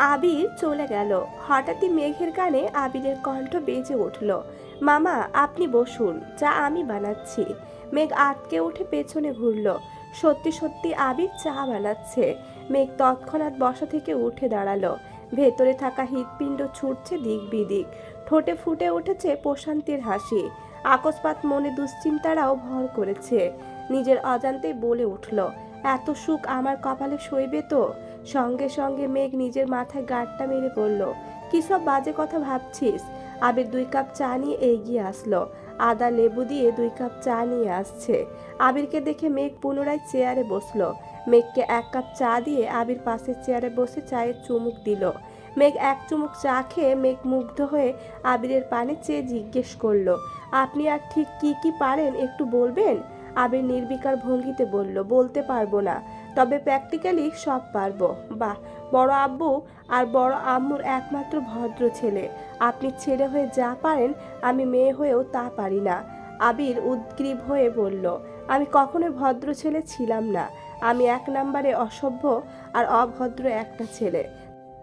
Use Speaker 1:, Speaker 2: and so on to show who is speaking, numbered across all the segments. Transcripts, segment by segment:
Speaker 1: আবির চলে গেল। হঠাৎই মেঘের কানে আবিরের কণ্ঠ বেজে উঠল। মামা, আপনি বসুন, চা আমি বানাচ্ছি। মেঘ আটকে উঠে পেছনে ঘুরল। সত্যি সত্যি আবির চা বানাচ্ছে। মেঘ তৎক্ষণাৎ বসা থেকে উঠে দাঁড়াল। ভেতরে থাকা হৃৎপিণ্ড ছুটছে দিক বিদিক। ঠোঁটে ফুটে উঠেছে প্রশান্তির হাসি। আকস্মাত মনে দুশ্চিন্তারাও ভর করেছে। নিজের অজান্তেই বলে উঠল, এত সুখ আমার কপালে সইবে তো? সঙ্গে সঙ্গে মেঘ নিজের মাথায় গাঁটটা মেরে পড়ল কি সব বাজে কথা ভাবছিস? আবির দুই কাপ চা নিয়ে এগিয়ে আসলো। আদা লেবু দিয়ে দুই কাপ চা নিয়ে আসছে। আবিরকে দেখে মেঘ পুনরায় চেয়ারে বসল। মেঘকে এক কাপ চা দিয়ে আবির পাশের চেয়ারে বসে চায়ের চুমুক দিল। মেঘ এক চুমুক চা খেয়ে মেঘ মুগ্ধ হয়ে আবিরের পানে চেয়ে জিজ্ঞেস করল, আপনি আর ঠিক কি কি পারেন একটু বলবেন? আবির নির্বিকার ভঙ্গিতে বলল, বলতে পারব না। তবে প্র্যাকটিক্যালি সব পারব। বাহ, বড় আব্বু আর বড় আম্মুর একমাত্র ভদ্র ছেলে। আপনি ছেলে হয়ে যা পারেন, আমি মেয়ে হয়েও তা পারি না। আবির উদ্গ্রীব হয়ে বলল, আমি কখনোই ভদ্র ছেলে ছিলাম না। আমি এক নম্বরে অসভ্য আর অভদ্র একটা ছেলে।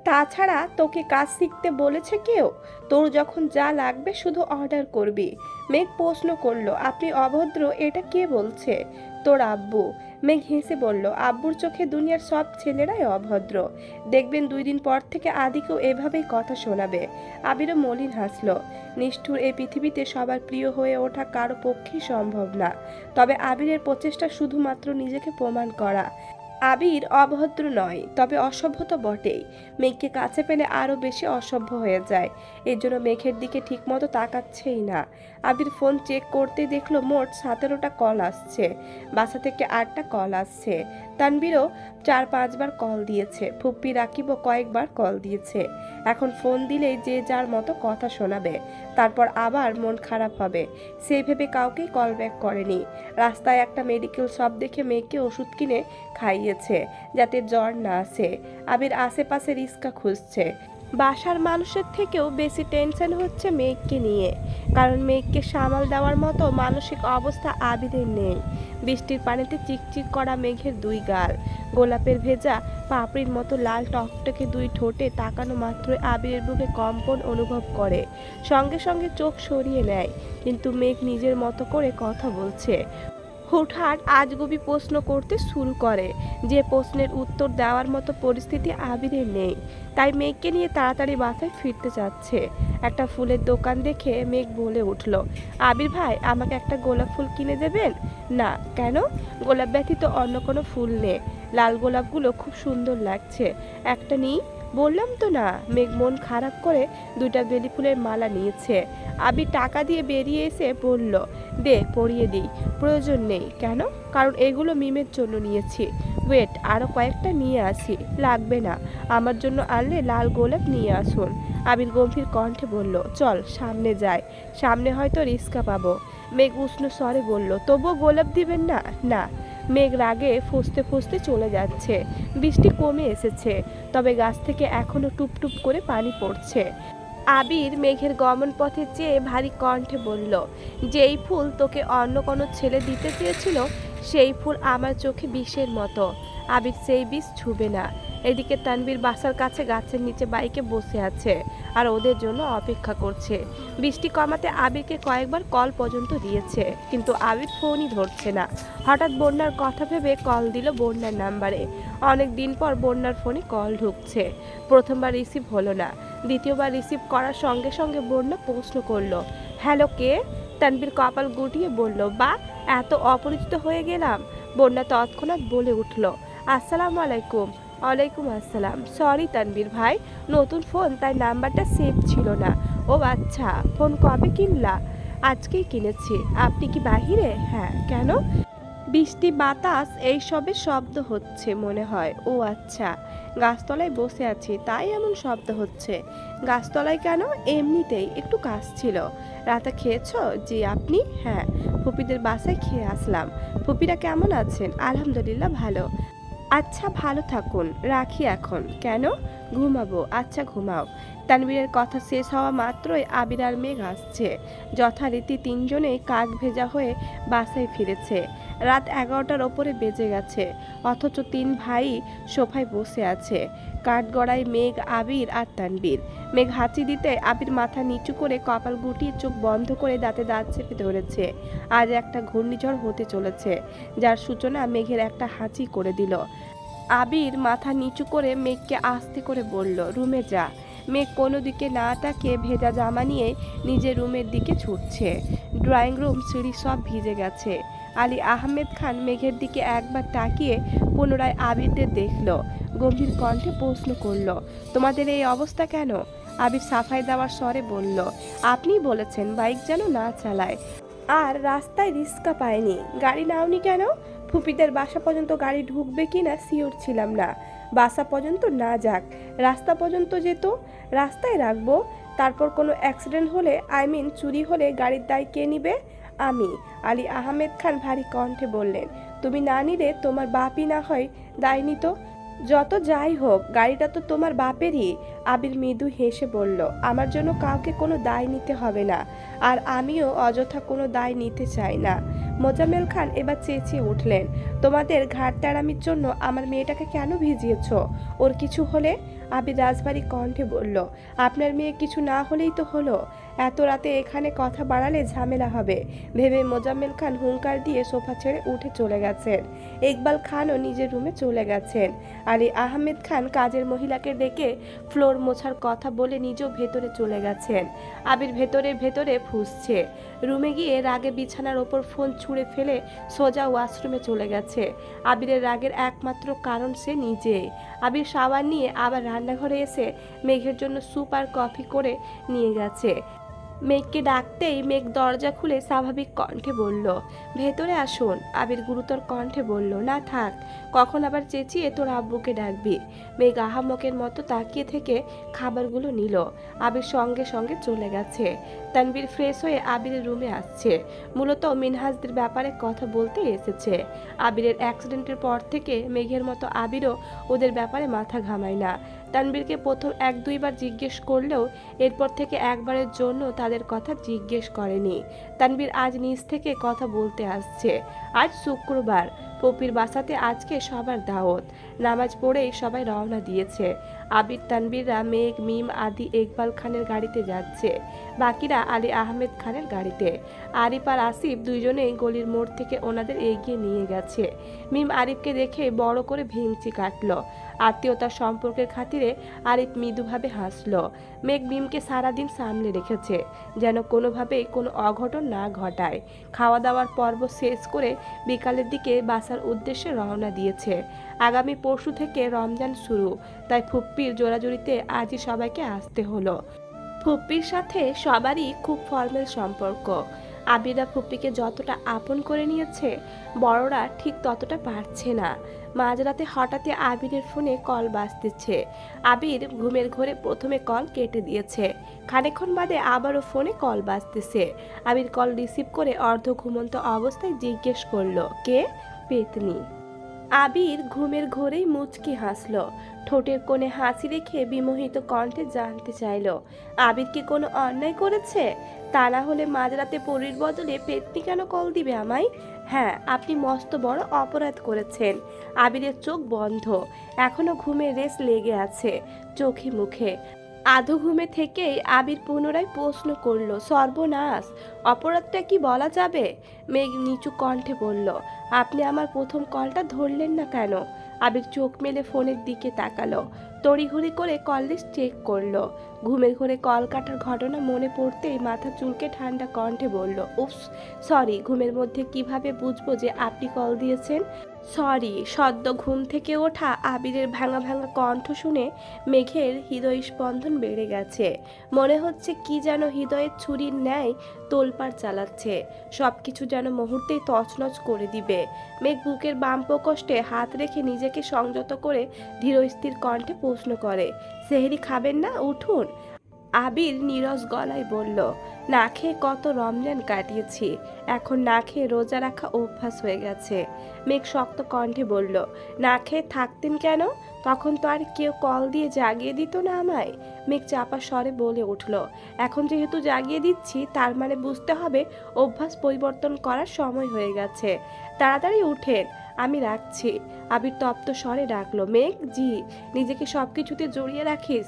Speaker 1: তাছাড়া তোকে কাজ শিখতে বলেছে কেউ? তোর যখন যা লাগবে শুধু অর্ডার করবি। মেঘ প্রশ্ন করল, আপনি অভদ্র, এটা কে বলছে? তোর আব্বু। মেঘ হেসে বলল, আব্বুর চোখে দুনিয়ার সব ছেলেরাই অভদ্র। দেখবেন দুই দিন পর থেকে আদিকেও এভাবেই কথা শোনাবে। আবিরও মলিন হাসলো, নিষ্ঠুর এই পৃথিবীতে সবার প্রিয় হয়ে ওঠা কারও পক্ষেই সম্ভব না। তবে আবিরের প্রচেষ্টা শুধুমাত্র নিজেকে প্রমাণ করা। আবির অভদ্র নয়, তবে অসভ্য তো বটেই। মেঘকে কাছে পেলে আরও বেশি অসভ্য হয়ে যায়। এর জন্য মেঘের দিকে ঠিকমতো তাকাচ্ছেই না। আবির ফোন চেক করতে দেখল মোট সতেরোটা কল আসছে। বাসা থেকে আটটা কল আসছে। তানবীরও চার পাঁচবার কল দিয়েছে। ফুপ্পি, রাকিবও কয়েকবার কল দিয়েছে। এখন ফোন দিলেই যে যার মতো কথা শোনাবে। তারপর আবার মন খারাপ হবে। সেই ভেবে কাউকেই কল ব্যাক করেনি। রাস্তায় একটা মেডিকেল শপ দেখে মেয়েকে ওষুধ কিনে খাইয়েছে, যাতে জ্বর না আসে। আবির আশেপাশে রিস্কা খুঁজছে। বাসার মানুষের থেকেও বেশি টেনশন হচ্ছে মেঘকে নিয়ে। কারণ মেঘকে সামাল দেওয়ার মতো মানসিক অবস্থা আবিরের নেই। বৃষ্টির পানিতে চিকচিক করা মেঘের দুই গাল। গোলাপের ভেজা পাপড়ির মতো লাল টকটকে দুই ঠোঁটে তাকানো মাত্রই আবিরের বুকে কম্পন অনুভব করে। সঙ্গে সঙ্গে চোখ সরিয়ে নেয়। কিন্তু মেঘ নিজের মতো করে কথা বলছে। হুটহাট আজগুবি প্রশ্ন করতে শুরু করে, যে প্রশ্নের উত্তর দেওয়ার মতো পরিস্থিতি আবিরের নেই। তাই মেঘকে নিয়ে তাড়াতাড়ি বাসায় ফিরতে চাচ্ছে একটা ফুলের দোকান দেখে মেঘ বলে উঠল, আবির ভাই, আমাকে একটা গোলাপ ফুল কিনে দেবেন? না, কেন? গোলাপ ব্যতীত অন্য কোনো ফুল নেই। লাল গোলাপগুলো খুব সুন্দর লাগছে। একটা নিই। বললাম তো না, মেঘ মন খারাপ করে দুইটা বেলি ফুলের মালা নিয়েছে। আবির টাকা দিয়ে বেরিয়ে এসে বলল, দে, পরিয়ে দিই। প্রয়োজন নেই। কেন? কারণ এগুলো মিমের জন্য নিয়েছি। ওয়েট আরও কয়েকটা নিয়ে আসি। লাগবে না। আমার জন্য আনলে লাল গোলাপ নিয়ে আসুন। আবির গম্ভীর কণ্ঠে বলল, চল, সামনে যাই। সামনে হয়তো রিস্কা পাবো। মেঘ উষ্ণ স্বরে বলল, তবুও গোলাপ দিবেন না? না। মেঘ রাগে ফুসতে ফুসতে চলে যাচ্ছে। বৃষ্টি কমে এসেছে, তবে গাছ থেকে এখনও টুপটুপ করে পানি পড়ছে। আবির মেঘের গমন পথে চেয়ে ভারী কণ্ঠে বলল, যেই ফুল তোকে অন্য কোনো ছেলে দিতে চেয়েছিল, সেই ফুল আমার চোখে বিষের মতো। আবির সেই বিষ ছুবে না। এদিকে তানবীর বাসার কাছে গাছের নিচে বাইকে বসে আছে আর ওদের জন্য অপেক্ষা করছে। বৃষ্টি কমাতে আবিরকে কয়েকবার কল পর্যন্ত দিয়েছে, কিন্তু আবির ফোনই ধরছে না। হঠাৎ বন্যার কথা ভেবে কল দিল বন্যার নাম্বারে। অনেক দিন পর বন্যার ফোনে কল ঢুকছে। প্রথমবার রিসিভ হলো না। দ্বিতীয়বার রিসিভ করার সঙ্গে সঙ্গে বন্যা প্রশ্ন করল, হ্যালো, কে? তানবীর কপাল গুটিয়ে বলল, বা, এত অপরিচিত হয়ে গেলাম। বন্যা তৎক্ষণাৎ বলে উঠল, আসসালামু আলাইকুম। ওয়ালাইকুম আসসালাম। সরি তানবীর ভাই। নতুন ফোন তাই নাম্বারটা সেভ ছিল না। ও আচ্ছা ফোন কবে কিনলা? আজকেই কিনেছি। আপনি কি বাহিরে? হ্যাঁ কেন? বৃষ্টি, বাতাস, এইসবে শব্দ হচ্ছে মনে হয়। ও আচ্ছা গাছতলায় বসে আছি, তাই এমন শব্দ হচ্ছে। গাছতলায় কেন? এমনিতেই একটু কাজ ছিল। রাতে খেয়েছ? জি, আপনি? হ্যাঁ ফুপিদের বাসায় খেয়ে আসলাম। ফুপিরা কেমন আছেন? আলহামদুলিল্লাহ ভালো। আচ্ছা ভালো থাকুন। রাখি এখন। কেন? ঘুমাবো আচ্ছা ঘুমাও। তানবীরের কথা শেষ হওয়া মাত্রই আবির আর মেঘ আসছে। যথারীতি তিনজনেই কাক ভেজা হয়ে বাসায় ফিরেছে। রাত এগারোটার ওপরে বেজে গেছে, অথচ তিন ভাই সোফায় বসে আছে। কাঠগড়ায় মেঘ, আবির আর তানবীর মেঘ হাঁচি দিতে আবির মাথা নিচু করে কপাল গুটিয়ে চোখ বন্ধ করে দাঁতে দাঁত চেপে ধরেছে। আজ একটা ঘূর্ণিঝড় হতে চলেছে, যার সূচনা মেঘের একটা হাঁচি করে দিল। আবির মাথা নিচু করে মেঘকে আস্তে করে বলল, রুমে যা। মেঘ কোনো দিকে না তাকিয়ে ভেজা জামা নিয়ে নিজের রুমের দিকে ছুটছে। ড্রয়িং রুম, সিঁড়ি সব ভিজে গেছে। আলী আহমেদ খান মেঘের দিকে একবার তাকিয়ে পুনরায় আবিরদের দেখল। গম্ভীর কণ্ঠে প্রশ্ন করল, তোমাদের এই অবস্থা কেন? আবির সাফাই দেওয়ার স্বরে বলল, আপনি বলেছেন বাইক যেন না চালায়। আর রাস্তায় রিস্কা পায়নি। গাড়ি নাওনি কেন? ফুপিদের বাসা পর্যন্ত গাড়ি ঢুকবে কি না সিওর ছিলাম না। বাসা পর্যন্ত না যাক, রাস্তা পর্যন্ত যেত, রাস্তায় রাখব, তারপর কোনো অ্যাক্সিডেন্ট হলে, আই মিন চুরি হলে গাড়ির দায় কে নিবে? আমি, আলী আহমেদ খান ভারী কণ্ঠে বললেন, তুমি না নিলে তোমার বাপই না হয় দায় নিত। যত যাই হোক, গাড়িটা তো তোমার বাপেরই। আবির মৃদু হেসে বলল, আমার জন্য কাউকে কোনো দায় নিতে হবে না, আর আমিও অযথা কোনো দায় নিতে চাই না। মোজামেল খান এবার চেঁচিয়ে উঠলেন, তোমাদের ঘাট তাড়ামির জন্য আমার মেয়েটাকে কেন ভিজিয়েছ? ওর কিছু হলে? আবির রাজবাড়ি কণ্ঠে বলল, আপনার মেয়ে কিছু না হলেই তো হলো। এত রাতে এখানে কথা বাড়ালে ঝামেলা হবে। ভেবে মোজাম্মেল খান হুঙ্কার দিয়ে সোফা ছেড়ে উঠে চলে গেছেন। ইকবাল খানও নিজের রুমে চলে গেছেন। আলী আহমেদ খান কাজের মহিলাকে ডেকে ফ্লোর মোছার কথা বলে নিজেও ভেতরে চলে গেছেন। আবির ভেতরে ভেতরে ফুসছে। রুমে গিয়ে রাগে বিছানার ওপর ফোন ছুঁড়ে ফেলে সোজা ওয়াশরুমে চলে গেছে। আবিরের রাগের একমাত্র কারণ সে নিজেই আবির সাবান নিয়ে আবার রান্নাঘরে এসে মেঘের জন্য স্যুপ আর কফি করে নিয়ে গেছে। মেঘকে ডাকতেই মেঘ দরজা খুলে স্বাভাবিক কণ্ঠে বলল, ভেতরে আসুন। আবির গুরুতর কণ্ঠে বলল, না, থাক। কখন আবার চেঁচিয়ে তোর আব্বুকে ডাকবি? মেঘ আহামকের মতো তাকিয়ে থেকে খাবারগুলো নিল। আবির সঙ্গে সঙ্গে চলে গেছে। তানবীর ফ্রেশ হয়ে আবিরের রুমে আসছে। মূলত মিনহাজদের ব্যাপারে কথা বলতে এসেছে। আবিরের অ্যাক্সিডেন্টের পর থেকে মেঘের মতো আবিরও ওদের ব্যাপারে মাথা ঘামায় না। তানবীরকে প্রথম এক দুইবার জিজ্ঞেস করলেও এরপর থেকে একবারের জন্য তাদের কথা জিজ্ঞেস করেনি। তানবীর আজ নিজ থেকে কথা বলতে আসছে। আজ শুক্রবার। পপির বাসাতে আজকে সবার দাওয়াত। নামাজ পড়েই সবাই রওনা দিয়েছে। আবির, তানবিররা, মেঘ, মিম, আদি, ইকবাল খানের গাড়িতে যাচ্ছে। বাকিরা আলী আহমেদ খানের গাড়িতে। আরিফ আর আসিফ দুইজনেই গলির মোড় থেকে ওনাদের এগিয়ে নিয়ে গেছে। মিম আরিফকে দেখে বড় করে ভেঙচি কাটলো। আত্মীয়তার সম্পর্কের খাতিরে আরিফ মৃদুভাবে হাসল। মেঘ মিমকে সারাদিন সামনে রেখেছে, যেন কোনোভাবেই কোনো অঘটন না ঘটায়। খাওয়া দাওয়ার পর্ব শেষ করে বিকালের দিকে বাসার উদ্দেশ্যে রওনা দিয়েছে। আগামী পরশু থেকে রমজান শুরু, তাই ফুপ্পির জোরাজুরিতে আজই সবাইকে আসতে হলো। ফুপ্পির সাথে সবারই খুব ফর্মাল সম্পর্ক। আবিরা ফুপ্পিকে যতটা আপন করে নিয়েছে, বড়রা ঠিক ততটা পারছে না। মাঝরাতে হঠাৎই আবিরের ফোনে কল বাজতেছে। আবির ঘুমের ঘরে প্রথমে কল কেটে দিয়েছে। খানিকক্ষণ বাদে আবারও ফোনে কল বাজতেছে। আবির কল রিসিভ করে অর্ধ ঘুমন্ত অবস্থায় জিজ্ঞেস করল, কে? পেতনি। আবির ঘুমের ঘোরেই মুচকি হাসলো। ঠোঁটের কোণে হাসি রেখে বিমোহিত কণ্ঠে জানতে চাইলো, আবির কি কোনো অন্যায় করেছে? তা না হলে মাঝরাতে পরির বদলে পেতনি কেন কল দিবে আমায়? হ্যাঁ আপনি মস্ত বড় অপরাধ করেছেন। আবিরের চোখ বন্ধ। এখনও ঘুমে রেস লেগে আছে চোখে মুখে। আধো ঘুমে থেকেই আবির পুনরায় প্রশ্ন করল, সর্বনাশ, অপরাধটা কি বলা যাবে? মেঘ নিচু কণ্ঠে বলল, আপনি আমার প্রথম কলটা ধরলেন না কেন? আবির চোখ মেলে ফোনের দিকে তাকালো। তড়িঘড়ি করে কল লিস্ট চেক করল। ঘুমের ঘরে কল কাটার ঘটনা মনে পড়তেই মাথা চুলকে ঠান্ডা কণ্ঠে বলল, উফস সরি ঘুমের মধ্যে কীভাবে বুঝব যে আপনি কল দিয়েছেন? সরি, সদ্য ঘুম থেকে ওঠা আবিরের ভাঙা ভাঙা কণ্ঠ শুনে মেঘের হৃদয় স্পন্দন বেড়ে গেছে। মনে হচ্ছে কি যেন হৃদয়ের ছুরির ন্যায় তোলপাড় চালাচ্ছে। সব কিছু যেন মুহূর্তেই তছনছ করে দিবে। মেঘ বুকের বাম প্রকোষ্ঠে হাত রেখে নিজেকে সংযত করে ধীরস্থির কণ্ঠে প্রশ্ন করে, সেহেরি খাবেন না? উঠুন। আবির নীরস গলায় বলল, না খেয়ে কত রমজান কাটিয়েছি। এখন না খেয়ে রোজা রাখা অভ্যাস হয়ে গেছে। মেঘ শক্ত কণ্ঠে বলল, না খেয়ে থাকতেন কেন? তখন তো আর কেউ কল দিয়ে জাগিয়ে দিত না আমায়। মেঘ চাপা স্বরে বলে উঠল, এখন যেহেতু জাগিয়ে দিচ্ছি, তার মানে বুঝতে হবে অভ্যাস পরিবর্তন করার সময় হয়ে গেছে। তাড়াতাড়ি উঠেন, আমি রাখছি। আবির তপ্ত স্বরে ডাকলো, মেঘ, জি, নিজেকে সব কিছুতে জড়িয়ে রাখিস।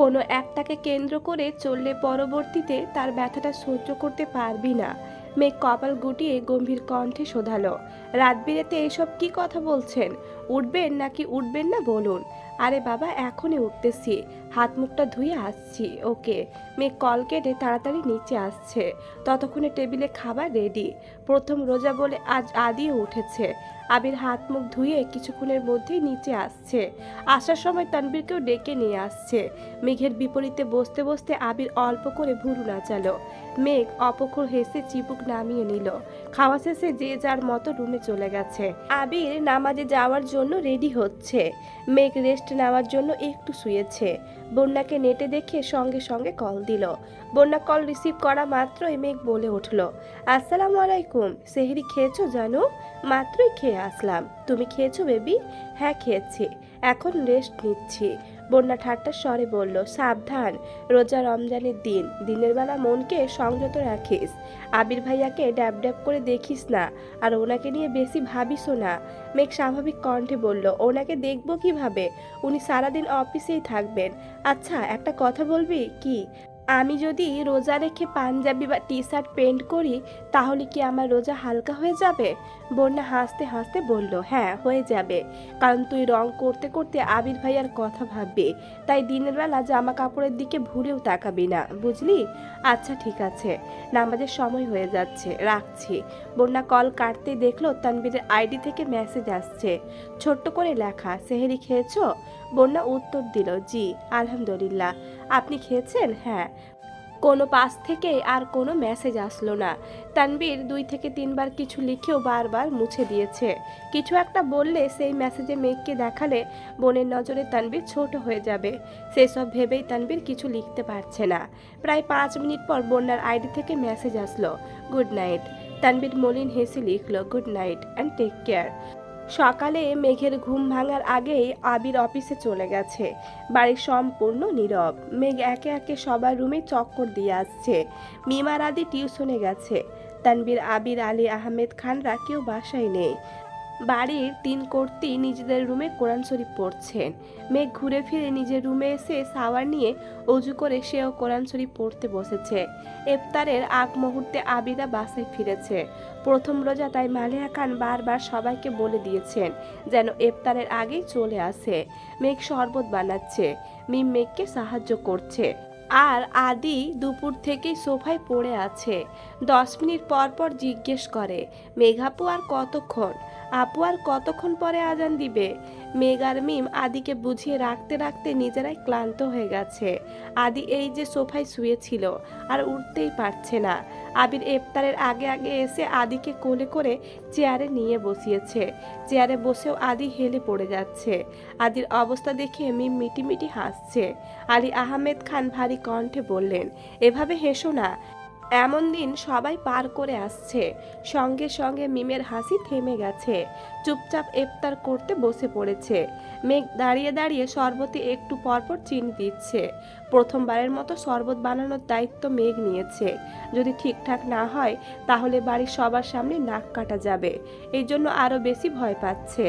Speaker 1: কোনো একটাকে কেন্দ্র করে চললে পরবর্তীতে তার ব্যথাটা সহ্য করতে পারবি না। মেঘ কপাল গুটিয়ে গম্ভীর কণ্ঠে শোধালো। রাত বিরেতে এসব কি কথা বলছেন? উঠবেন নাকি উঠবেন না বলুন। আরে বাবা, এখনই উঠতেছি। হাত মুখটা ধুয়ে আসছি, ওকে। মেঘ কল কেটে তাড়াতাড়ি নিচে আসছে। ততক্ষণে টেবিলে খাবার রেডি। প্রথম রোজা বলে আজ আদিও উঠেছে। আবির হাত মুখ ধুয়ে কিছুক্ষণের মধ্যেই নিচে আসছে। আসার সময় তানবীরকেও ডেকে নিয়ে আসছে। মেঘের বিপরীতে বসতে বসতে আবির অল্প করে ভুরু নাচালো। মেঘ অপখর হেসে চিবুক নামিয়ে নিল। খাওয়া শেষে যে যার মতো রুমে চলে গেছে। আবির নামাজে যাওয়ার জন্য রেডি হচ্ছে। মেঘ রেস্ট নেওয়ার জন্য একটু শুয়েছে। বন্যাকে নেটে দেখে সঙ্গে সঙ্গে কল দিল। বন্যা কল রিসিভ করা মাত্রই মেঘ বলে উঠল। আসসালাম আলাইকুম, সেহেরি খেয়েছো জানো? মাত্রই খেয়ে আসলাম। তুমি খেয়েছো বেবি? হ্যাঁ খেয়েছি। এখন রেস্ট নিচ্ছি। বন্যা ঠাট্টার স্বরে বলল, সাবধান, রোজা রমজানের দিন। দিনের বেলা মনকে সংযত রাখিস। আবির ভাইয়াকে ড্যাব ড্যাব করে দেখিস না, আর ওনাকে নিয়ে বেশি ভাবিসও না। মেঘ স্বাভাবিক কণ্ঠে বলল, ওনাকে দেখব কীভাবে? উনি সারাদিন অফিসেই থাকবেন। আচ্ছা একটা কথা বলবি? কি? আমি যদি রোজা রেখে পাঞ্জাবি বা টি শার্ট পেন্ট করি, তাহলে কি আমার রোজা হালকা হয়ে যাবে? বন্যা হাসতে হাসতে বলল হ্যাঁ হয়ে যাবে। কারণ তুই রং করতে করতে আবির ভাইয়ার কথা ভাববি। তাই দিনের বেলা জামা কাপড়ের দিকে ভুলেও তাকাবি না, বুঝলি? আচ্ছা ঠিক আছে। নামাজের সময় হয়ে যাচ্ছে। রাখছি। বন্যা কল কাটতেই দেখল তানবীরের আইডি থেকে মেসেজ আসছে। ছোট্ট করে লেখা, সেহেরি খেয়েছো? বন্যা উত্তর দিল, জি, আলহামদুলিল্লাহ। আপনি খেয়েছেন? হ্যাঁ। কোনো পাশ থেকে আর কোনো মেসেজ আসলো না। তানবীর দুই থেকে তিনবার কিছু লিখেও বারবার মুছে দিয়েছে। কিছু একটা বললে সেই মেসেজে মেঘকে দেখালে বোনের নজরে তানবীর ছোট হয়ে যাবে। সেসব ভেবেই তানবীর কিছু লিখতে পারছে না। প্রায় পাঁচ মিনিট পর বন্যার আইডি থেকে মেসেজ আসলো, গুড নাইট। তানবীর মলিন হেসে লিখলো, good night and take care. সকালে মেঘের ঘুম ভাঙার আগেই আবির অফিসে চলে গেছে। বাড়ি সম্পূর্ণ নীরব। মেঘ একে একে সবার রুমে চক্কর দিয়ে আসছে। মিমার আদি টিউশনে গেছে। তানবীর আবির, আলী আহমেদ খানরা কেউ বাসায় নেই। বাড়ির তিন কর্তী নিজেদের রুমে কোরআন শরীফ পড়ছেন। মেঘ ঘুরে ফিরে নিজের রুমে এসে সাওয়ার নিয়ে অজু করে সেও কোরআন শরীফ পড়তে বসেছে। ইফতারের আগ মুহূর্তে আবিদা বাসায় ফিরেছে। প্রথম রোজা তাই মালিয়া খান বারবার সবাইকে বলে দিয়েছেন যেন ইফতারের আগেই চলে আসে। মেঘ শরবত বানাচ্ছে। মিম মেঘকে সাহায্য করছে। আর আদি দুপুর থেকেই সোফায় পড়ে আছে। দশ মিনিট পর পর জিজ্ঞেস করে মেঘাপু আর কতক্ষণ? আপু আর কতক্ষণ পরে আজান দিবে? মেঘ আর মিম আদিকে বুঝিয়ে রাখতে রাখতে নিজেরাই ক্লান্ত হয়ে গেছে। আদি এই যে সোফায় শুয়েছিল আর উঠতেই পারছে না। আবির ইফতারের আগে আগে এসে আদিকে কোলে করে চেয়ারে নিয়ে বসিয়েছে। চেয়ারে বসেও আদি হেলে পড়ে যাচ্ছে। আদির অবস্থা দেখে মিম মিটিমিটি হাসছে। আলী আহমেদ খান ভারী কণ্ঠে বললেন, এভাবে হেসো না। এমন দিন সবাই পার করে আসছে। সঙ্গে সঙ্গে মিমের হাসি থেমে গেছে। চুপচাপ ইফতার করতে বসে পড়েছে। মেঘ দাঁড়িয়ে দাঁড়িয়ে শরবতে একটু পরপর চিনি দিচ্ছে। প্রথমবারের মতো শরবত বানানোর দায়িত্ব মেঘ নিয়েছে। যদি ঠিকঠাক না হয়, তাহলে বাড়ির সবার সামনে নাক কাটা যাবে। এই জন্য আরও বেশি ভয় পাচ্ছে।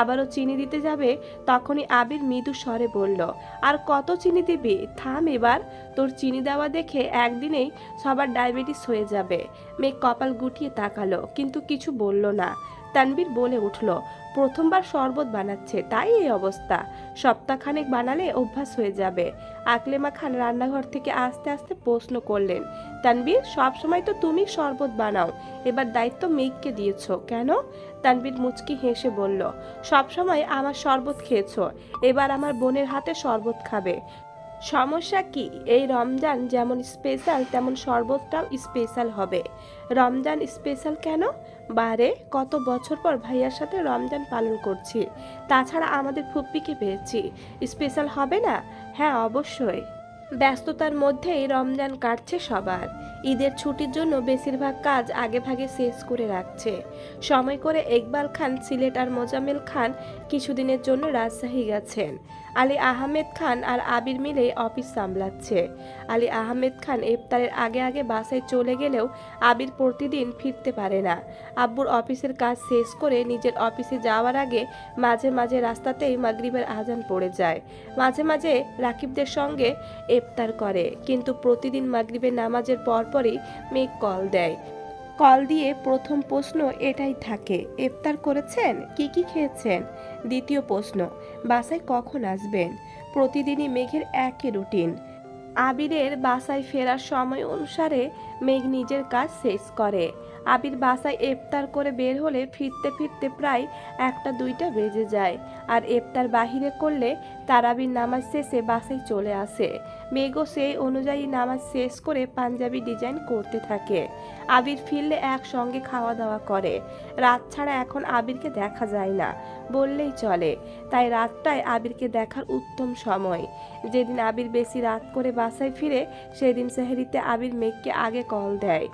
Speaker 1: আবারও চিনি দিতে যাবে, তখনই আবির মৃদু স্বরে বলল, আর কত চিনি দিবি? থাম এবার। তোর চিনি দেওয়া দেখে একদিনেই সবার ডায়াবেটিস হয়ে যাবে। মেঘ কপাল গুটিয়ে তাকালো, কিন্তু কিছু বলল না। তানবীর বলে উঠল, প্রথমবার শরবত বানাচ্ছে, তাই এই অবস্থা। সপ্তাহখানেক বানালে অভ্যাস হয়ে যাবে। আকলেমা খান রান্নাঘর থেকে আস্তে আস্তে প্রশ্ন করলেন, তানবীর, সবসময় তো তুমি শরবত বানাও, এবার দায়িত্ব মেঘকে দিয়েছ, কেন? তানবীর মুচকি হেসে বলল, সবসময় আমার শরবত খেয়েছ, এবার আমার বোনের হাতে শরবত খাবে। সমস্যা কি? এই রমজান যেমন স্পেশাল তেমন শরবতটাও স্পেশাল হবে। রমজান স্পেশাল কেন? বারে, কত বছর পর ভাইয়ার সাথে রমজান পালন করছি। তাছাড়া আমাদের ফুপ্পিকে পেয়েছি। স্পেশাল হবে না? হ্যাঁ অবশ্যই। ব্যস্ততার মধ্যেই রমজান কাটছে সবার। ঈদের ছুটির জন্য বেশিরভাগ কাজ আগে ভাগে শেষ করে রাখছে। সময় করে ইকবাল খান, সিলেট আর মোজাম্মেল খান কিছুদিনের জন্য রাজশাহী গেছেন। আলী আহমেদ খান আর আবির মিলে অফিস সামলাচ্ছে। আলী আহমেদ খান ইফতারের আগে আগে বাসায় চলে গেলেও আবির প্রতিদিন ফিরতে পারে না। আব্বুর অফিসের কাজ শেষ করে নিজের অফিসে যাওয়ার আগে মাঝে মাঝে রাস্তাতেই মাগরিবের আজান পড়ে যায়। মাঝে মাঝে রাকিবদের সঙ্গে ইফতার করে, কিন্তু প্রতিদিন মাগরিবের নামাজের পরপরই মেঘ কল দেয়। কল দিয়ে প্রথম প্রশ্ন এটাই থাকে, ইফতার করেছেন? কি কি খেয়েছেন? দ্বিতীয় প্রশ্ন বাসায় কখন আসবেন প্রতিদিনই মেঘের একই রুটিন। আবিরের বাসায় ফেরার সময় অনুসারে মেঘ নিজের কাজ শেষ করে। আবির বাসায় ইফতার করে বের হলে ফিরতে ফিরতে প্রায় একটা দুইটা বেজে যায়। আর ইফতার বাহিরে করলে তারাবির নামাজ শেষে বাসায় চলে আসে। মেঘও সেই অনুযায়ী নামাজ শেষ করে পাঞ্জাবি ডিজাইন করতে থাকে। আবির ফিরলে একসঙ্গে খাওয়া দাওয়া করে। রাত ছাড়া এখন আবিরকে দেখা যায় না, বললেই চলে। তাই রাতটায় আবিরকে দেখার উত্তম সময়। যেদিন আবির বেশি রাত করে বাসায় ফিরে, সেদিন সেহরিতে আবির মেঘকে আগে কল দেয়।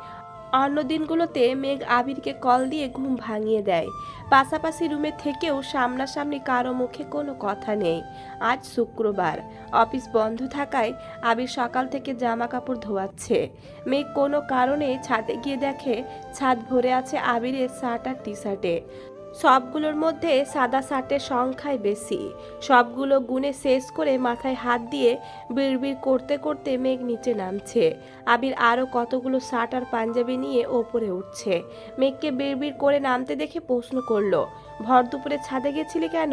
Speaker 1: অন্য দিনগুলোতে মেঘ আবিরকে কল দিয়ে ঘুম ভাঙিয়ে দেয়। পাশাপাশি রুমে থেকেও সামনাসামনি কারও মুখে কোনো কথা নেই। আজ শুক্রবার। অফিস বন্ধ থাকায় আবির সকাল থেকে জামা কাপড় ধোয়াচ্ছে। মেঘ কোনো কারণে ছাদে গিয়ে দেখে, ছাদ ভরে আছে আবিরের শার্ট আর টি শার্টে সবগুলোর মধ্যে সাদা শার্টের সংখ্যাই বেশি। সবগুলো গুনে শেষ করে মাথায় হাত দিয়ে বিড়বিড় করতে করতে মেঘ নিচে নামছে। আবির আরও কতগুলো শার্ট আর পাঞ্জাবি নিয়ে ওপরে উঠছে। মেঘকে বিড়বিড় করে নামতে দেখে প্রশ্ন করল ভর দুপুরে ছাদে গেছিলি কেন?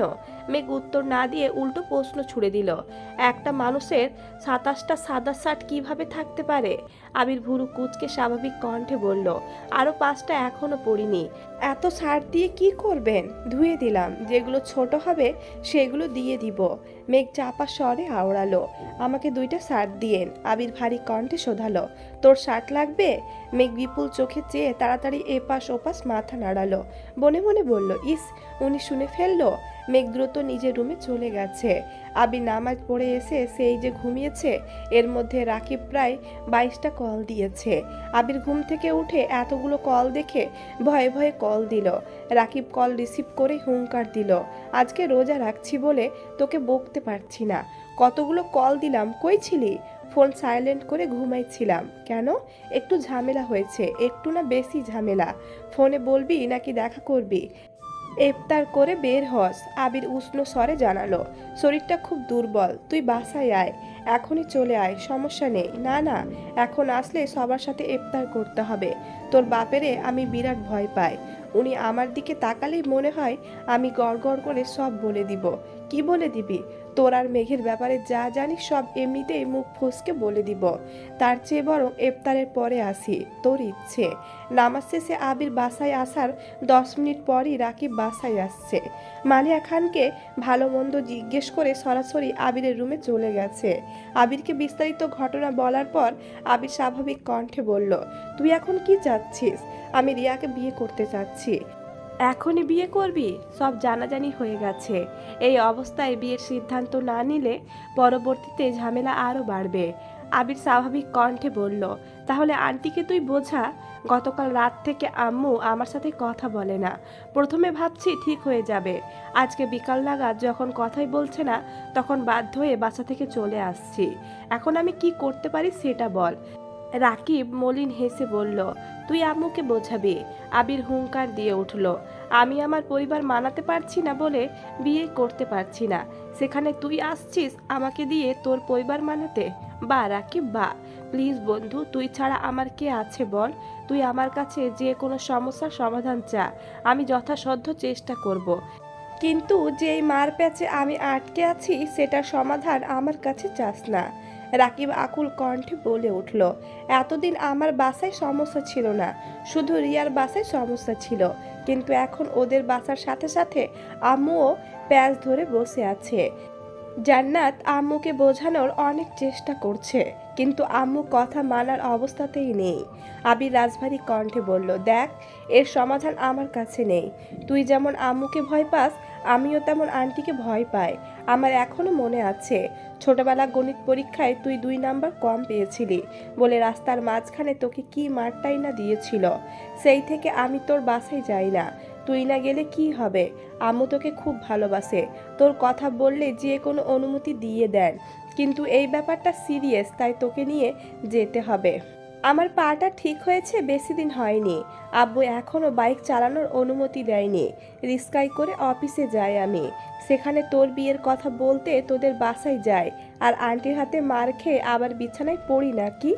Speaker 1: মেঘ উত্তর না দিয়ে উল্টো প্রশ্ন ছুড়ে দিল। একটা মানুষের সাতাশটা সাদা শার্ট কীভাবে থাকতে পারে? আবির ভুরু কুচকে স্বাভাবিক কণ্ঠে বলল আরও পাঁচটা এখনও পড়িনি। এত শার্ট দিয়ে কি করবেন? ধুয়ে দিলাম। যেগুলো ছোট হবে, সেগুলো দিয়ে দিব। মেঘ চাপা স্বরে আওড়ালো। আমাকে দুইটা শার্ট দিয়েন আবির ভারী কণ্ঠে শোধালো। তোর শার্ট লাগবে? মেঘ বিপুল চোখে চেয়ে তাড়াতাড়ি এপাশ ওপাশ মাথা নাড়ালো। বনে মনে বলল, ইস, উনি শুনে ফেলল? মেঘ নিজের রুমে চলে গেছে। আবির নামাজ পড়ে এসে সেই যে ঘুমিয়েছে, এর মধ্যে রাকিব প্রায় বাইশটা কল দিয়েছে। আবির ঘুম থেকে উঠে এতগুলো কল দেখে ভয়ে ভয়ে কল দিল। রাকিব কল রিসিভ করে হুঙ্কার দিল, আজকে রোজা রাখছি বলে তোকে বকতে পারছি না। কতগুলো কল দিলাম, কই ছিলি? ফোন সাইলেন্ট করে ঘুমাইছিলাম। কেন? একটু ঝামেলা হয়েছে, একটু না বেশি ঝামেলা। ফোনে বলবি নাকি দেখা করবি? ইফতার করে বের হস, আবির উষ্ণ স্বরে জানালো। শরীরটা খুব দুর্বল, তুই বাসায় আয়, এখনই চলে আয়, সমস্যা নেই। না না, এখন আসলে সবার সাথে ইফতার করতে হবে। তোর বাপেরে আমি বিরাট ভয় পাই। উনি আমার দিকে তাকালেই মনে হয় আমি গড় গড় করে সব বলে দিব। কি বলে দিবি? তোর আর মেঘের ব্যাপারে যা জানিস সব এমনিতেই মুখ ফসকে বলে দিব। তার চেয়ে বরং এফতারের পরে আসি, তোর ইচ্ছে। নামাজ শেষে আবির বাসায় আসার দশ মিনিট পরই রাকিব বাসায় আসছে। মালিয়া খানকে ভালো মন্দ জিজ্ঞেস করে সরাসরি আবিরের রুমে চলে গেছে। আবিরকে বিস্তারিত ঘটনা বলার পর আবির স্বাভাবিক কণ্ঠে বলল, তুই এখন কি চাচ্ছিস? আমি রিয়াকে বিয়ে করতে চাচ্ছি। এখনই বিয়ে করবি? সব জানাজানি হয়ে গেছে। এই অবস্থায় বিয়ের সিদ্ধান্ত না নিলে পরবর্তীতে ঝামেলা আরও বাড়বে। আবির স্বাভাবিক কণ্ঠে বলল, তাহলে আন্টিকে তুই বোঝা। গতকাল রাত থেকে আম্মু আমার সাথে কথা বলে না। প্রথমে ভাবছি ঠিক হয়ে যাবে। আজকে বিকাল নাগাদ যখন কথাই বলছে না, তখন বাধ্য হয়ে বাসা থেকে চলে আসছি। এখন আমি কি করতে পারি সেটা বল। রাকিব মলিন হেসে বলল, তুই আম্মুকে বোঝাবি। আবির হুঙ্কার দিয়ে উঠল, আমি আমার পরিবার মানাতে পারছি না বলে বিয়ে করতে পারছি না। সেখানে তুই আসছিস আমাকে দিয়ে তোর পরিবার মানাতে? বা রাকিব, বা। প্লিজ বন্ধু, তুই ছাড়া আমার কে আছে বল? তুই আমার কাছে যে কোনো সমস্যার সমাধান চা। আমি যথাসাধ্য চেষ্টা করব। কিন্তু যেই মার প্যাচে আমি আটকে আছি, সেটার সমাধান আমার কাছে চাস না। রাকিব আকুল কণ্ঠে বলে উঠল, এতদিন আমার বাসায় সমস্যা ছিল না। শুধু রিয়ার বাসায় সমস্যা ছিল। কিন্তু এখন ওদের বাসার সাথে সাথে আম্মুও প্যাচ ধরে বসে আছে। জান্নাত আম্মুকে বোঝানোর অনেক চেষ্টা করছে, কিন্তু আম্মু কথা মানার অবস্থাতেই নেই। আবির রাজভারী কণ্ঠে বলল, দেখ, এর সমাধান আমার কাছে নেই। তুই যেমন আম্মুকে ভয় পাস, আমিও তেমন আন্টিকে ভয় পাই। আমার এখনও মনে আছে, ছোটবেলা গণিত পরীক্ষায় তুই দুই নাম্বার কম পেয়েছিলি বলে রাস্তার মাঝখানে তোকে কি মারটাই না দিয়েছিল। সেই থেকে আমি তোর বাসায় যাই না। তুই না গেলে কি হবে? আম্মু তোকে খুব ভালোবাসে। তোর কথা বললে যে কোনো অনুমতি দিয়ে দেন। কিন্তু এই ব্যাপারটা সিরিয়াস, তাই তোকে নিয়ে যেতে হবে। আমার পাটা ঠিক হয়েছে, বেশি দিন হয়নি। আব্বু এখনও বাইক চালানোর অনুমতি দেয়নি। রিস্কাই করে অফিসে যাই আমি। সেখানে তোর বিয়ের কথা বলতে তোদের বাসায় যাই। আর আন্টির হাতে মার খেয়ে আবার বিছানায় পড়ি নাকি?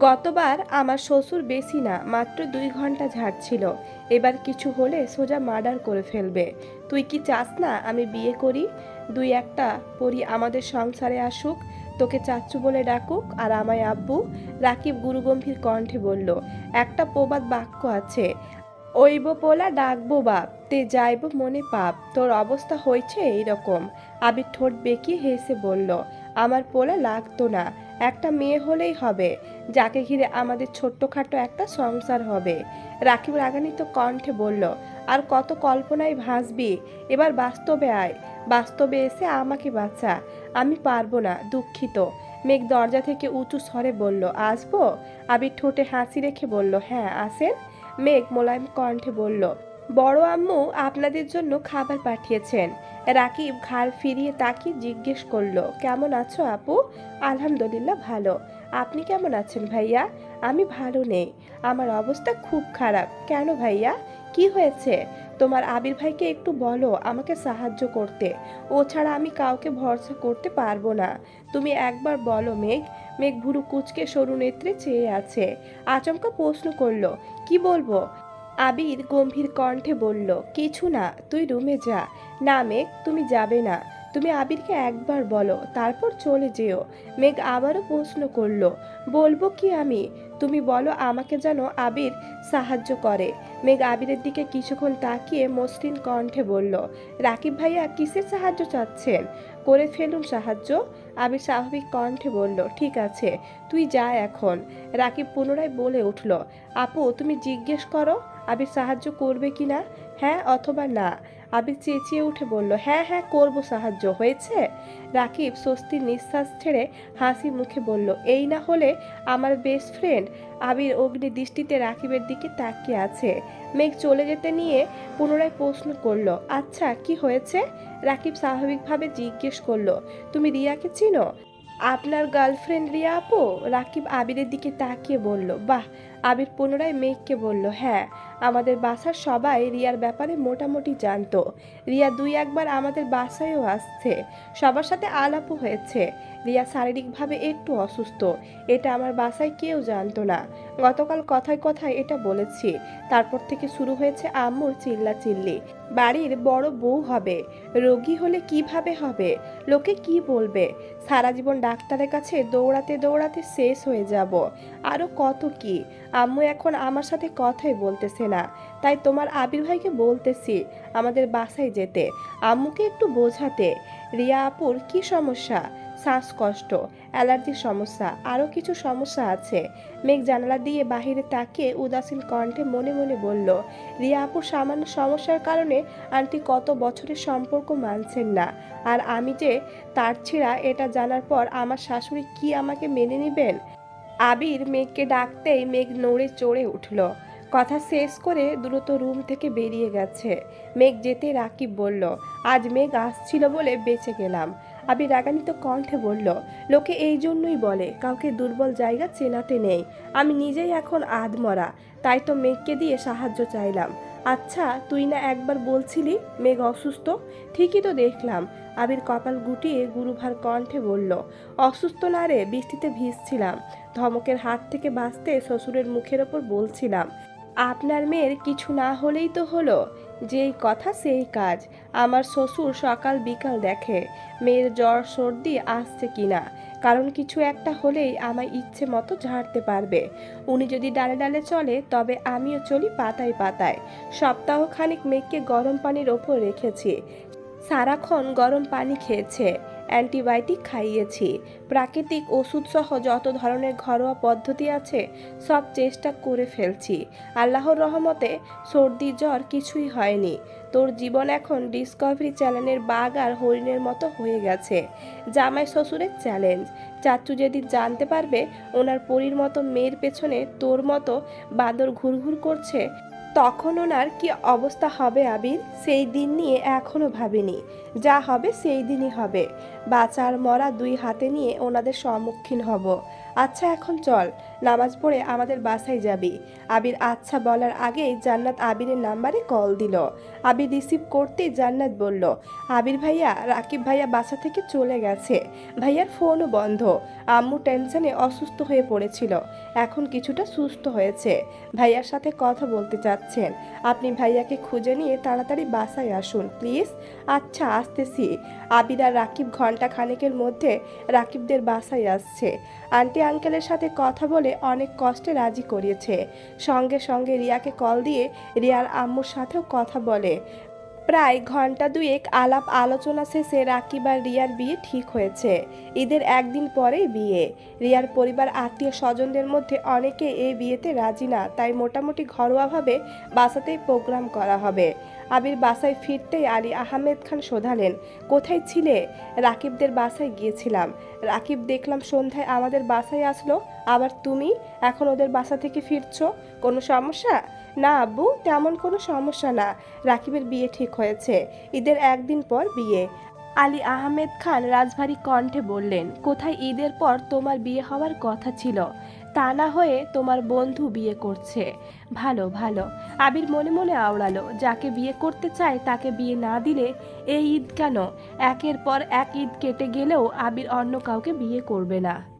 Speaker 1: গতবার আমার শ্বশুর বেশি না, মাত্র দুই ঘণ্টা ঝাড়ছিল এবার কিছু হলে সোজা মার্ডার করে ফেলবে। তুই কি চাস না আমি বিয়ে করি? দুই একটা পরি আমাদের সংসারে আসুক। তোকে চাচ্চু বলে ডাকুক আর আমায় আব্বু রাকিব গুরুগম্ভীর কণ্ঠে বলল, একটা প্রবাদ বাক্য আছে, ওইব পোলা ডাকবো বাপ, তে যাইব মনে পাপ, তোর অবস্থা হয়েছে এইরকম। আবির ঠোঁট বেঁকিয়ে হেসে বলল, আমার পোলা লাগতো না, একটা মেয়ে হলেই হবে, যাকে ঘিরে আমাদের ছোট্টখাটো একটা সংসার হবে। রাকিব রাগান্বিত কণ্ঠে বলল আর কত কল্পনায় ভাসবি। এবার বাস্তবে আয়। বাস্তবে এসে আমাকে বাঁচা। আমি পারব না, দুঃখিত। মেঘ দরজা থেকে উঁচু স্বরে বলল, আসব? আবির ঠোঁটে হাসি রেখে বলল হ্যাঁ আসেন। মেঘ মোলায়েম কণ্ঠে বলল, বড় আম্মু আপনাদের জন্য খাবার পাঠিয়েছেন। রাকিব ঘাড় ফিরিয়ে তাকে জিজ্ঞেস করল, কেমন আছো আপু? আলহামদুলিল্লাহ, ভালো। আপনি কেমন আছেন ভাইয়া? আমি ভালো নেই। আমার অবস্থা খুব খারাপ। কেন ভাইয়া? কি হয়েছে? তোমার আবির ভাইকে একটু বলো আমাকে সাহায্য করতে। ও ছাড়া আমি কাউকে ভরসা করতে পারব না। তুমি একবার বলো মেঘ। মেঘ ভুরু কুচকে সরু নেত্রে চেয়ে আছে। আচমকা প্রশ্ন করল, কি বলব? আবির গম্ভীর কণ্ঠে বলল, কিছু না, তুই রুমে যা। না মেঘ, তুমি যাবে না। তুমি আবিরকে একবার বলো, তারপর চলে যেও। মেঘ আবারও প্রশ্ন করল, বলব কি আমি? তুমি বলো আমাকে যেন আবির সাহায্য করে। মেঘ আবিরের দিকে কিছুক্ষণ তাকিয়ে মসৃণ কণ্ঠে বলল, রাকিব ভাইয়া, কিসের সাহায্য চাচ্ছেন? করে ফেলুন সাহায্য, আবির স্বাভাবিক কণ্ঠে বলল, ঠিক আছে, তুই যা এখন। রাকিব পুনরায় বলে উঠল, আপু, তুমি জিজ্ঞেস করো, আবির সাহায্য করবে কি না হ্যাঁ অথবা না। আবির চেঁচিয়ে উঠে বলল হ্যাঁ হ্যাঁ করব, সাহায্য হয়েছে? রাকিব স্বস্তির নিঃশ্বাস ছেড়ে হাসি মুখে বলল, এই না হলে আমার বেস্ট ফ্রেন্ড আবির অগ্নি দৃষ্টিতে রাকিবের দিকে তাকিয়ে আছে। মেঘ চলে যেতে নিয়ে পুনরায় প্রশ্ন করল আচ্ছা কি হয়েছে? রাকিব স্বাভাবিকভাবে জিজ্ঞেস করল, তুমি রিয়াকে চিনো? আপনার গার্লফ্রেন্ড রিয়া আপু? রাকিব আবিরের দিকে তাকিয়ে বলল, বাহ আবির পুনরায় মেঘকে বলল হ্যাঁ আমাদের বাসার সবাই রিয়ার ব্যাপারে মোটামুটি জানতো। রিয়া দুই একবার আমাদের বাসায়ও আসছে। সবার সাথে আলাপও হয়েছে। রিয়া শারীরিকভাবে একটু অসুস্থ। এটা আমার বাসায় কেউ জানতো না। গতকাল কথায় কথায় এটা বলেছি। তারপর থেকে শুরু হয়েছে আম্মুর চিল্লা চিল্লি বাড়ির বড় বউ হবে। রোগী হলে কীভাবে হবে? লোকে কি বলবে? সারা জীবন ডাক্তারের কাছে দৌড়াতে দৌড়াতে শেষ হয়ে যাব। আরও কত কি? আম্মু এখন আমার সাথে কথাই বলতেছে না। তাই তোমার আবির ভাইকে বলতেছি আমাদের বাসায় যেতে। আম্মুকে একটু বোঝাতে, রিয়া আপুর কি সমস্যা? শ্বাসকষ্ট, অ্যালার্জির সমস্যা, আরও কিছু সমস্যা আছে। মেঘ জানালা দিয়ে বাহিরে তাকিয়ে উদাসীন কণ্ঠে মনে মনে বলল, রিয়া আপুর সামান্য সমস্যার কারণে আন্টি কত বছরের সম্পর্ক মানছেন না। আর আমি যে তার ছিঁড়া, এটা জানার পর আমার শাশুড়ি কি আমাকে মেনে নেবেন? আবির মেঘকে ডাকতেই মেঘ নড়ে চড়ে উঠল। কথা শেষ করে দ্রুত রুম থেকে বেরিয়ে গেছে। মেঘ যেতে রাকিব বলল, আজ মেঘ আসছিল বলে বেঁচে গেলাম। আবির রাগান্বিত কণ্ঠে বলল, লোকে এই জন্যই বলে, কাউকে দুর্বল জায়গা চেনাতে নেই। আমি নিজেই এখন আধমরা, তাই তো মেঘকে দিয়ে সাহায্য চাইলাম। আচ্ছা তুই না একবার বলছিলি মেঘ অসুস্থ? ঠিকই তো দেখলাম। আবির কপাল গুটিয়ে গুরুভার কণ্ঠে বলল, অসুস্থ না রে, বৃষ্টিতে ভিজছিলাম। ধমকের হাত থেকে বাঁচতে শ্বশুরের মুখের ওপর বলছিলাম, আপনার মেয়ের কিছু না হলেই তো হলো। যেই কথা সেই কাজ। আমার শ্বশুর সকাল বিকাল দেখে, মেয়ের জ্বর, সর্দি আসছে কিনা কারণ কিছু একটা হলেই আমার ইচ্ছে মতো ঝাড়তে পারবে। উনি যদি ডালে ডালে চলে, তবে আমিও চলি পাতায় পাতায়। সপ্তাহখানিক মেঘকে গরম পানির ওপর রেখেছি। সারাক্ষণ গরম পানি খেয়েছে। অ্যান্টিবায়োটিক খাইয়েছি। প্রাকৃতিক ওষুধসহ যত ধরনের ঘরোয়া পদ্ধতি আছে, সব চেষ্টা করে ফেলছি। আল্লাহর রহমতে সর্দি জ্বর কিছুই হয়নি। তোর জীবন এখন ডিসকভারি চ্যানেলের বাঘ আর হরিণের মতো হয়ে গেছে। জামাই শ্বশুরের চ্যালেঞ্জ চাচু যেদিন জানতে পারবে, ওনার পরীর মতো মেয়ের পেছনে তোর মতো বাদর ঘুরঘুর করছে তখন ওনার কি অবস্থা হবে আবির, সেই দিন নিয়ে এখনও ভাবিনি। যা হবে সেই দিনই হবে। বাঁচার মরা দুই হাতে নিয়ে ওনাদের সম্মুখীন হব। আচ্ছা এখন চল। নামাজ পড়ে আমাদের বাসায় যাবি। আবির আচ্ছা বলার আগেই জান্নাত আবিরের নাম্বারে কল দিল। আবির রিসিভ করতেই জান্নাত বলল, আবির ভাইয়া, রাকিব ভাইয়া বাসা থেকে চলে গেছে। ভাইয়ার ফোনও বন্ধ। আম্মু টেনশনে অসুস্থ হয়ে পড়েছিল। এখন কিছুটা সুস্থ হয়েছে। ভাইয়ার সাথে কথা বলতে চাচ্ছেন। আপনি ভাইয়াকে খুঁজে নিয়ে তাড়াতাড়ি বাসায় আসুন, প্লিজ। আচ্ছা আসতেছি। আবির আর রাকিব ঘণ্টা খানেকের মধ্যে রাকিবদের বাসায় আসছে। আন্টি আঙ্কেলের সাথে কথা বলে অনেক কষ্টে রাজি করিয়েছে। সঙ্গে সঙ্গে রিয়াকে কল দিয়ে রিয়ার আম্মুর সাথেও কথা বলে। প্রায় ঘণ্টা দুয়েক আলাপ আলোচনা শেষে রাকিব আর রিয়ার বিয়ে ঠিক হয়েছে। ঈদের একদিন পরেই বিয়ে। রিয়ার পরিবার, আত্মীয় স্বজনদের মধ্যে অনেকে এই বিয়েতে রাজি না, তাই মোটামুটি ঘরোয়াভাবে বাসাতেই প্রোগ্রাম করা হবে। আবির বাসায় ফিরতেই আলী আহমেদ খান শোধালেন, কোথায় ছিলে? রাকিবদের বাসায় গিয়েছিলাম। রাকিব, দেখলাম সন্ধ্যায় আমাদের বাসায় আসলো, আবার তুমি? এখন ওদের বাসা থেকে ফিরছ? কোনো সমস্যা? না আব্বু, তেমন কোনো সমস্যা না। রাকিবের বিয়ে ঠিক হয়েছে। ঈদের একদিন পর বিয়ে। আলী আহমেদ খান রাজভারী কণ্ঠে বললেন, কোথায় ঈদের পর তোমার বিয়ে হওয়ার কথা ছিল? তা না হয়ে তোমার বন্ধু বিয়ে করছে। ভালো ভালো। আবির মনে মনে আওড়ালো, যাকে বিয়ে করতে চায় তাকে বিয়ে না দিলে এই ঈদ কেন? একের পর এক ঈদ কেটে গেলেও আবির অন্য কাউকে বিয়ে করবে না।